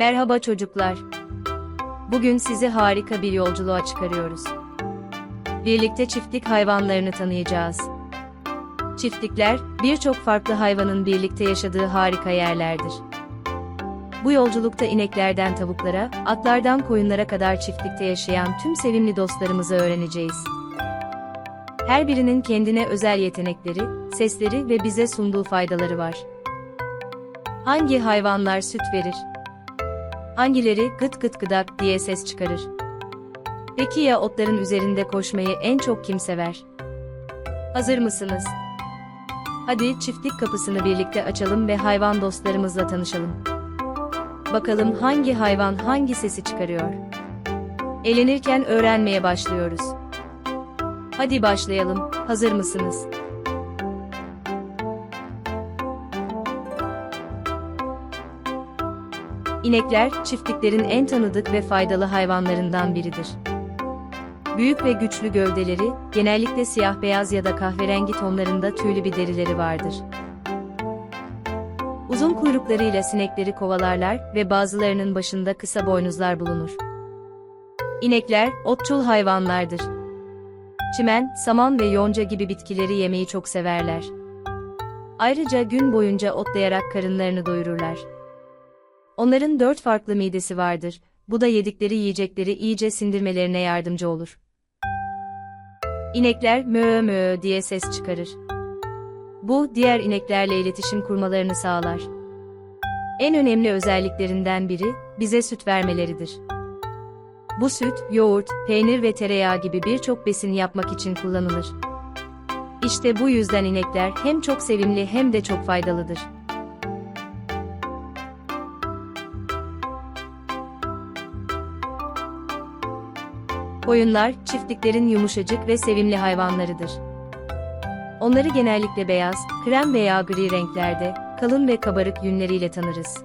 Merhaba çocuklar. Bugün sizi harika bir yolculuğa çıkarıyoruz. Birlikte çiftlik hayvanlarını tanıyacağız. Çiftlikler, birçok farklı hayvanın birlikte yaşadığı harika yerlerdir. Bu yolculukta ineklerden tavuklara, atlardan koyunlara kadar çiftlikte yaşayan tüm sevimli dostlarımızı öğreneceğiz. Her birinin kendine özel yetenekleri, sesleri ve bize sunduğu faydaları var. Hangi hayvanlar süt verir? Hangileri gıt gıt gıdak diye ses çıkarır? Peki ya otların üzerinde koşmayı en çok kim sever? Hazır mısınız? Hadi çiftlik kapısını birlikte açalım ve hayvan dostlarımızla tanışalım. Bakalım hangi hayvan hangi sesi çıkarıyor? Eğlenirken öğrenmeye başlıyoruz. Hadi başlayalım. Hazır mısınız? İnekler, çiftliklerin en tanıdık ve faydalı hayvanlarından biridir. Büyük ve güçlü gövdeleri, genellikle siyah beyaz ya da kahverengi tonlarında tüylü bir derileri vardır. Uzun kuyruklarıyla sinekleri kovalarlar ve bazılarının başında kısa boynuzlar bulunur. İnekler, otçul hayvanlardır. Çimen, saman ve yonca gibi bitkileri yemeyi çok severler. Ayrıca gün boyunca otlayarak karınlarını doyururlar. Onların dört farklı midesi vardır. Bu da yedikleri yiyecekleri iyice sindirmelerine yardımcı olur. İnekler mö mö diye ses çıkarır. Bu, diğer ineklerle iletişim kurmalarını sağlar. En önemli özelliklerinden biri, bize süt vermeleridir. Bu süt, yoğurt, peynir ve tereyağı gibi birçok besin yapmak için kullanılır. İşte bu yüzden inekler hem çok sevimli hem de çok faydalıdır. Koyunlar, çiftliklerin yumuşacık ve sevimli hayvanlarıdır. Onları genellikle beyaz, krem veya gri renklerde, kalın ve kabarık yünleriyle tanırız.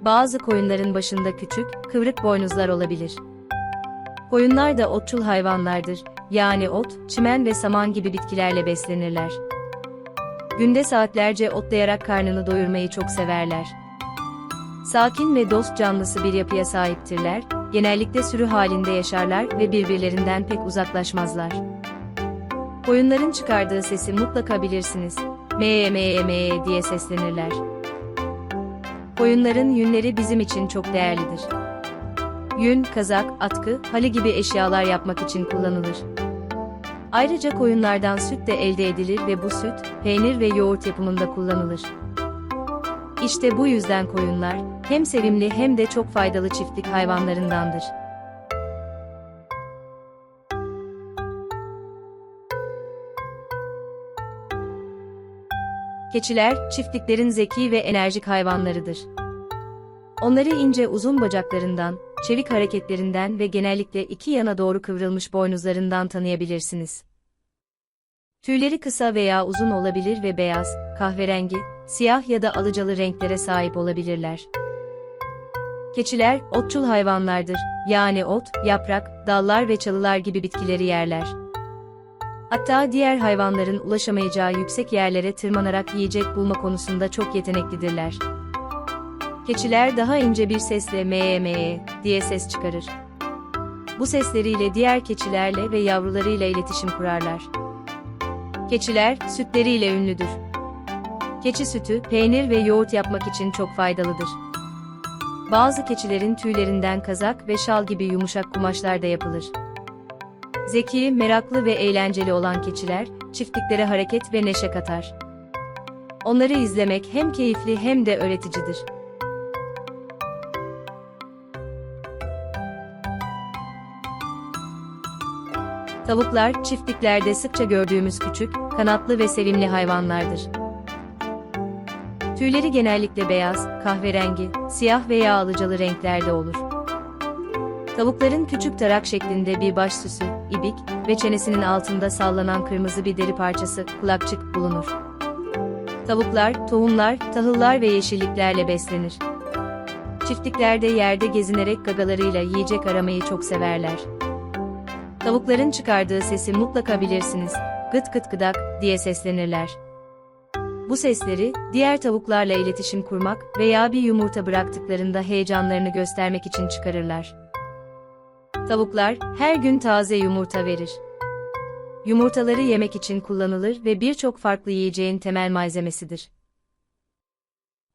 Bazı koyunların başında küçük, kıvrık boynuzlar olabilir. Koyunlar da otçul hayvanlardır, yani ot, çimen ve saman gibi bitkilerle beslenirler. Günde saatlerce otlayarak karnını doyurmayı çok severler. Sakin ve dost canlısı bir yapıya sahiptirler, genellikle sürü halinde yaşarlar ve birbirlerinden pek uzaklaşmazlar. Koyunların çıkardığı sesi mutlaka bilirsiniz. Mee mee mee diye seslenirler. Koyunların yünleri bizim için çok değerlidir. Yün, kazak, atkı, halı gibi eşyalar yapmak için kullanılır. Ayrıca koyunlardan süt de elde edilir ve bu süt, peynir ve yoğurt yapımında kullanılır. İşte bu yüzden koyunlar, hem sevimli hem de çok faydalı çiftlik hayvanlarındandır. Keçiler, çiftliklerin zeki ve enerjik hayvanlarıdır. Onları ince uzun bacaklarından, çevik hareketlerinden ve genellikle iki yana doğru kıvrılmış boynuzlarından tanıyabilirsiniz. Tüyleri kısa veya uzun olabilir ve beyaz, kahverengi, siyah ya da alıcalı renklere sahip olabilirler. Keçiler, otçul hayvanlardır, yani ot, yaprak, dallar ve çalılar gibi bitkileri yerler. Hatta diğer hayvanların ulaşamayacağı yüksek yerlere tırmanarak yiyecek bulma konusunda çok yeteneklidirler. Keçiler daha ince bir sesle mee mee diye ses çıkarır. Bu sesleriyle diğer keçilerle ve yavrularıyla iletişim kurarlar. Keçiler, sütleriyle ünlüdür. Keçi sütü, peynir ve yoğurt yapmak için çok faydalıdır. Bazı keçilerin tüylerinden kazak ve şal gibi yumuşak kumaşlar da yapılır. Zeki, meraklı ve eğlenceli olan keçiler, çiftliklere hareket ve neşe katar. Onları izlemek hem keyifli hem de öğreticidir. Tavuklar, çiftliklerde sıkça gördüğümüz küçük, kanatlı ve sevimli hayvanlardır. Tüyleri genellikle beyaz, kahverengi, siyah veya alıcalı renklerde olur. Tavukların küçük tarak şeklinde bir baş süsü, ibik ve çenesinin altında sallanan kırmızı bir deri parçası, kulakçık bulunur. Tavuklar, tohumlar, tahıllar ve yeşilliklerle beslenir. Çiftliklerde yerde gezinerek gagalarıyla yiyecek aramayı çok severler. Tavukların çıkardığı sesi mutlaka bilirsiniz. Gıt gıt gıdak diye seslenirler. Bu sesleri, diğer tavuklarla iletişim kurmak veya bir yumurta bıraktıklarında heyecanlarını göstermek için çıkarırlar. Tavuklar, her gün taze yumurta verir. Yumurtaları yemek için kullanılır ve birçok farklı yiyeceğin temel malzemesidir.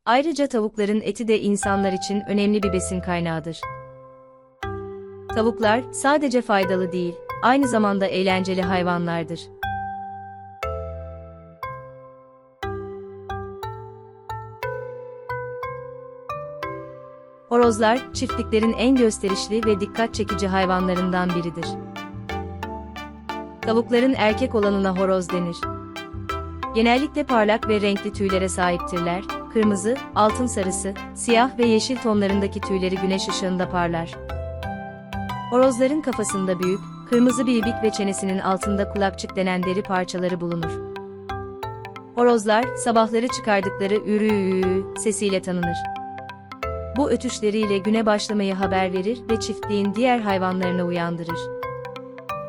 Ayrıca tavukların eti de insanlar için önemli bir besin kaynağıdır. Tavuklar sadece faydalı değil, aynı zamanda eğlenceli hayvanlardır. Horozlar, çiftliklerin en gösterişli ve dikkat çekici hayvanlarından biridir. Tavukların erkek olanına horoz denir. Genellikle parlak ve renkli tüylere sahiptirler, kırmızı, altın sarısı, siyah ve yeşil tonlarındaki tüyleri güneş ışığında parlar. Horozların kafasında büyük, kırmızı bir ibik ve çenesinin altında kulakçık denen deri parçaları bulunur. Horozlar, sabahları çıkardıkları ürü sesiyle tanınır. Bu ötüşleriyle güne başlamayı haber verir ve çiftliğin diğer hayvanlarını uyandırır.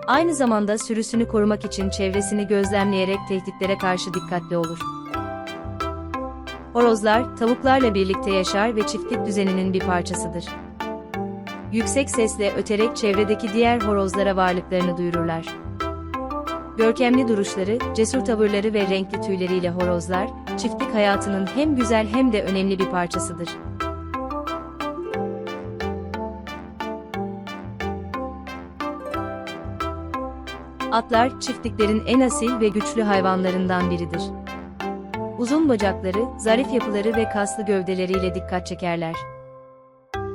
Aynı zamanda sürüsünü korumak için çevresini gözlemleyerek tehditlere karşı dikkatli olur. Horozlar, tavuklarla birlikte yaşar ve çiftlik düzeninin bir parçasıdır. Yüksek sesle öterek çevredeki diğer horozlara varlıklarını duyururlar. Görkemli duruşları, cesur tavırları ve renkli tüyleriyle horozlar, çiftlik hayatının hem güzel hem de önemli bir parçasıdır. Atlar, çiftliklerin en asil ve güçlü hayvanlarından biridir. Uzun bacakları, zarif yapıları ve kaslı gövdeleriyle dikkat çekerler.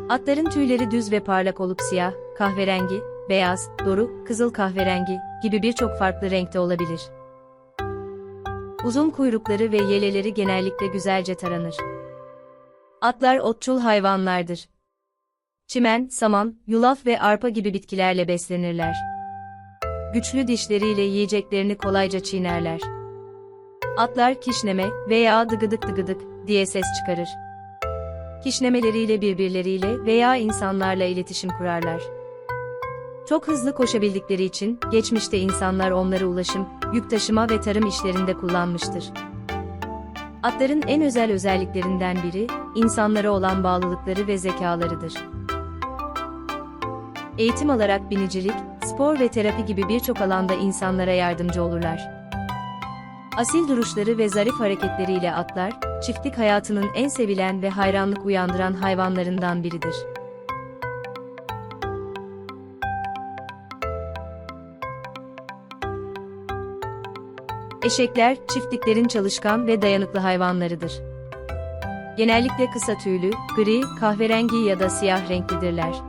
Atların tüyleri düz ve parlak olup siyah, kahverengi, beyaz, doru, kızıl kahverengi gibi birçok farklı renkte olabilir. Uzun kuyrukları ve yeleleri genellikle güzelce taranır. Atlar otçul hayvanlardır. Çimen, saman, yulaf ve arpa gibi bitkilerle beslenirler. Güçlü dişleriyle yiyeceklerini kolayca çiğnerler. Atlar kişneme veya dıgıdık dıgıdık diye ses çıkarır. Kişnemeleriyle birbirleriyle veya insanlarla iletişim kurarlar. Çok hızlı koşabildikleri için geçmişte insanlar onları ulaşım, yük taşıma ve tarım işlerinde kullanmıştır. Atların en özel özelliklerinden biri, insanlara olan bağlılıkları ve zekalarıdır. Eğitim alarak binicilik, spor ve terapi gibi birçok alanda insanlara yardımcı olurlar. Asil duruşları ve zarif hareketleriyle atlar, çiftlik hayatının en sevilen ve hayranlık uyandıran hayvanlarından biridir. Eşekler, çiftliklerin çalışkan ve dayanıklı hayvanlarıdır. Genellikle kısa tüylü, gri, kahverengi ya da siyah renklidirler.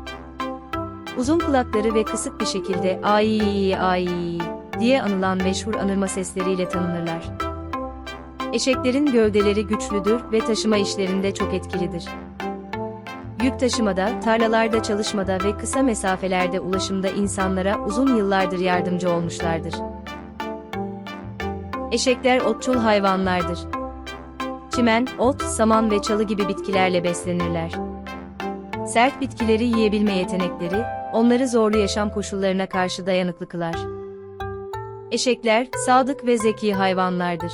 Uzun kulakları ve kısık bir şekilde ay ay diye anılan meşhur anırma sesleriyle tanınırlar. Eşeklerin gövdeleri güçlüdür ve taşıma işlerinde çok etkilidir. Yük taşımada, tarlalarda çalışmada ve kısa mesafelerde ulaşımda insanlara uzun yıllardır yardımcı olmuşlardır. Eşekler otçul hayvanlardır. Çimen, ot, saman ve çalı gibi bitkilerle beslenirler. Sert bitkileri yiyebilme yetenekleri, onları zorlu yaşam koşullarına karşı dayanıklı kılar. Eşekler, sadık ve zeki hayvanlardır.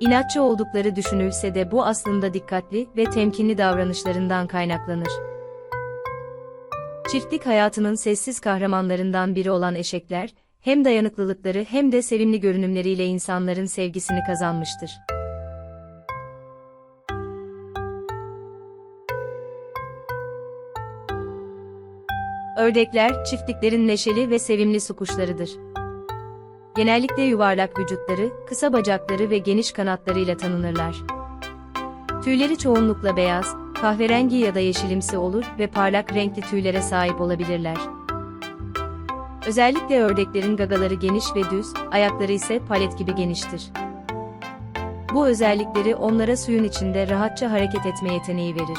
İnatçı oldukları düşünülse de bu aslında dikkatli ve temkinli davranışlarından kaynaklanır. Çiftlik hayatının sessiz kahramanlarından biri olan eşekler, hem dayanıklılıkları hem de sevimli görünümleriyle insanların sevgisini kazanmıştır. Ördekler, çiftliklerin neşeli ve sevimli su kuşlarıdır. Genellikle yuvarlak vücutları, kısa bacakları ve geniş kanatlarıyla tanınırlar. Tüyleri çoğunlukla beyaz, kahverengi ya da yeşilimsi olur ve parlak renkli tüylere sahip olabilirler. Özellikle ördeklerin gagaları geniş ve düz, ayakları ise palet gibi geniştir. Bu özellikleri onlara suyun içinde rahatça hareket etme yeteneği verir.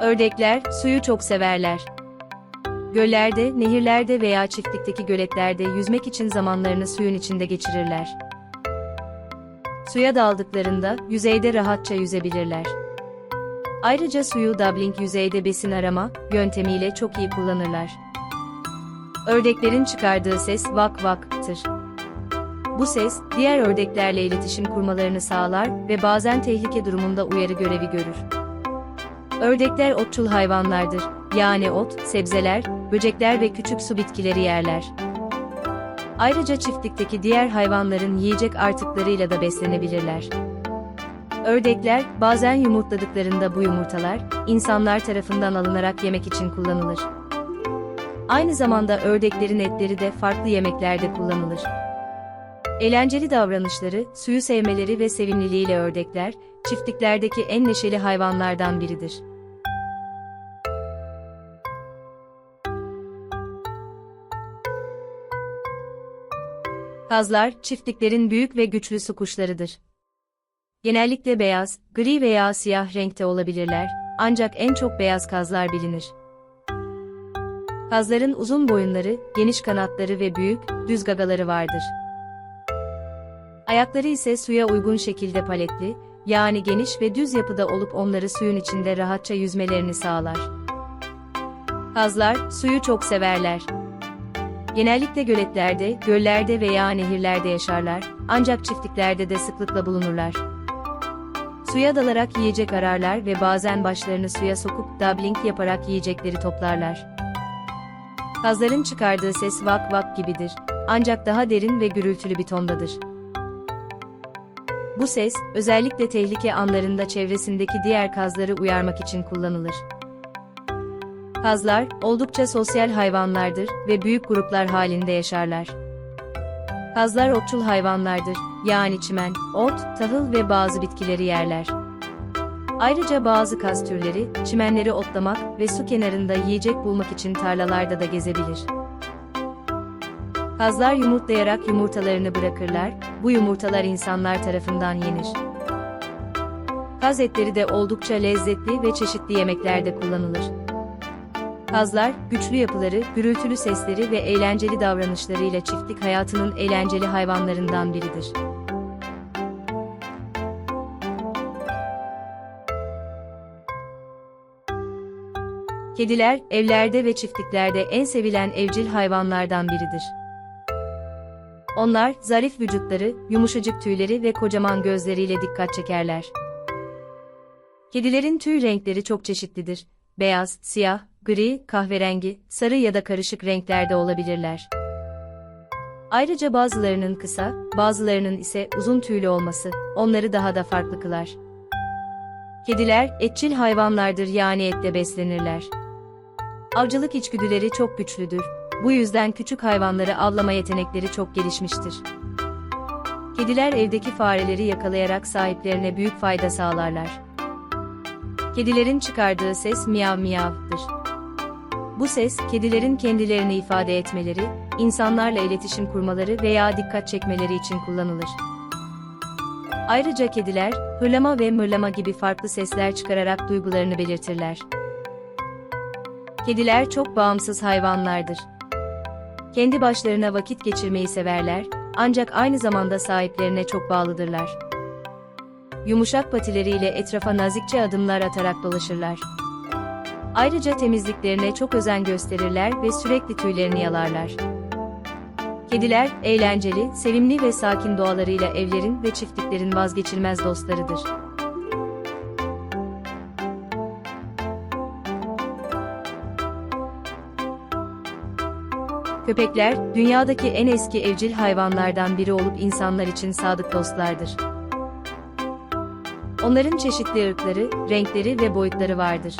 Ördekler suyu çok severler. Göllerde, nehirlerde veya çiftlikteki göletlerde yüzmek için zamanlarını suyun içinde geçirirler. Suya daldıklarında yüzeyde rahatça yüzebilirler. Ayrıca suyu doubling yüzeyde besin arama yöntemiyle çok iyi kullanırlar. Ördeklerin çıkardığı ses vak vaktır. Bu ses, diğer ördeklerle iletişim kurmalarını sağlar ve bazen tehlike durumunda uyarı görevi görür. Ördekler otçul hayvanlardır, yani ot, sebzeler, böcekler ve küçük su bitkileri yerler. Ayrıca çiftlikteki diğer hayvanların yiyecek artıklarıyla da beslenebilirler. Ördekler, bazen yumurtladıklarında bu yumurtalar, insanlar tarafından alınarak yemek için kullanılır. Aynı zamanda ördeklerin etleri de farklı yemeklerde kullanılır. Eğlenceli davranışları, suyu sevmeleri ve sevimliliğiyle ördekler, çiftliklerdeki en neşeli hayvanlardan biridir. Kazlar, çiftliklerin büyük ve güçlü su kuşlarıdır. Genellikle beyaz, gri veya siyah renkte olabilirler, ancak en çok beyaz kazlar bilinir. Kazların uzun boyunları, geniş kanatları ve büyük, düz gagaları vardır. Ayakları ise suya uygun şekilde paletli, yani geniş ve düz yapıda olup onları suyun içinde rahatça yüzmelerini sağlar. Kazlar, suyu çok severler. Genellikle göletlerde, göllerde veya nehirlerde yaşarlar, ancak çiftliklerde de sıklıkla bulunurlar. Suya dalarak yiyecek ararlar ve bazen başlarını suya sokup dabbling yaparak yiyecekleri toplarlar. Kazların çıkardığı ses vak vak gibidir, ancak daha derin ve gürültülü bir tondadır. Bu ses, özellikle tehlike anlarında çevresindeki diğer kazları uyarmak için kullanılır. Kazlar, oldukça sosyal hayvanlardır ve büyük gruplar halinde yaşarlar. Kazlar otçul hayvanlardır, yani çimen, ot, tahıl ve bazı bitkileri yerler. Ayrıca bazı kaz türleri, çimenleri otlamak ve su kenarında yiyecek bulmak için tarlalarda da gezebilir. Kazlar yumurtlayarak yumurtalarını bırakırlar, bu yumurtalar insanlar tarafından yenir. Kaz etleri de oldukça lezzetli ve çeşitli yemeklerde kullanılır. Kazlar, güçlü yapıları, gürültülü sesleri ve eğlenceli davranışlarıyla çiftlik hayatının eğlenceli hayvanlarından biridir. Kediler, evlerde ve çiftliklerde en sevilen evcil hayvanlardan biridir. Onlar, zarif vücutları, yumuşacık tüyleri ve kocaman gözleriyle dikkat çekerler. Kedilerin tüy renkleri çok çeşitlidir. Beyaz, siyah, gri, kahverengi, sarı ya da karışık renklerde olabilirler. Ayrıca bazılarının kısa, bazılarının ise uzun tüylü olması, onları daha da farklı kılar. Kediler, etçil hayvanlardır yani etle beslenirler. Avcılık içgüdüleri çok güçlüdür. Bu yüzden küçük hayvanları avlama yetenekleri çok gelişmiştir. Kediler evdeki fareleri yakalayarak sahiplerine büyük fayda sağlarlar. Kedilerin çıkardığı ses miyav miyavdır. Bu ses, kedilerin kendilerini ifade etmeleri, insanlarla iletişim kurmaları veya dikkat çekmeleri için kullanılır. Ayrıca kediler, hırlama ve mırlama gibi farklı sesler çıkararak duygularını belirtirler. Kediler çok bağımsız hayvanlardır. Kendi başlarına vakit geçirmeyi severler, ancak aynı zamanda sahiplerine çok bağlıdırlar. Yumuşak patileriyle etrafa nazikçe adımlar atarak dolaşırlar. Ayrıca temizliklerine çok özen gösterirler ve sürekli tüylerini yalarlar. Kediler, eğlenceli, sevimli ve sakin doğalarıyla evlerin ve çiftliklerin vazgeçilmez dostlarıdır. Köpekler, dünyadaki en eski evcil hayvanlardan biri olup insanlar için sadık dostlardır. Onların çeşitli ırkları, renkleri ve boyutları vardır.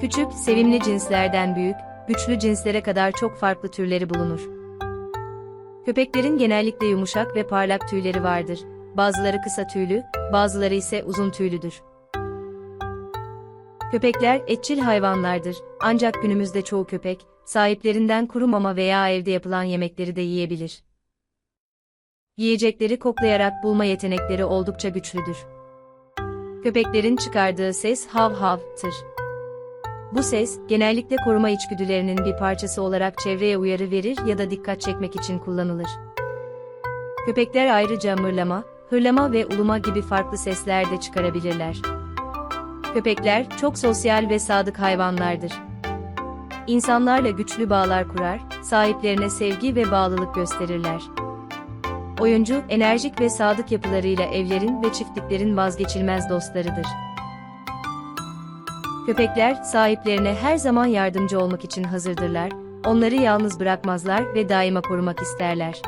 Küçük, sevimli cinslerden büyük, güçlü cinslere kadar çok farklı türleri bulunur. Köpeklerin genellikle yumuşak ve parlak tüyleri vardır. Bazıları kısa tüylü, bazıları ise uzun tüylüdür. Köpekler etçil hayvanlardır. Ancak günümüzde çoğu köpek, sahiplerinden kuru mama veya evde yapılan yemekleri de yiyebilir. Yiyecekleri koklayarak bulma yetenekleri oldukça güçlüdür. Köpeklerin çıkardığı ses hav hav'tır. Bu ses, genellikle koruma içgüdülerinin bir parçası olarak çevreye uyarı verir ya da dikkat çekmek için kullanılır. Köpekler ayrıca mırlama, hırlama ve uluma gibi farklı sesler de çıkarabilirler. Köpekler çok sosyal ve sadık hayvanlardır. İnsanlarla güçlü bağlar kurar, sahiplerine sevgi ve bağlılık gösterirler. Oyuncu, enerjik ve sadık yapılarıyla evlerin ve çiftliklerin vazgeçilmez dostlarıdır. Köpekler, sahiplerine her zaman yardımcı olmak için hazırdırlar, onları yalnız bırakmazlar ve daima korumak isterler.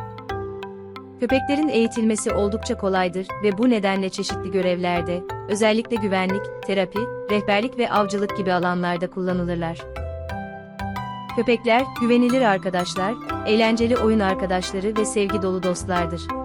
Köpeklerin eğitilmesi oldukça kolaydır ve bu nedenle çeşitli görevlerde, özellikle güvenlik, terapi, rehberlik ve avcılık gibi alanlarda kullanılırlar. Köpekler, güvenilir arkadaşlar, eğlenceli oyun arkadaşları ve sevgi dolu dostlardır.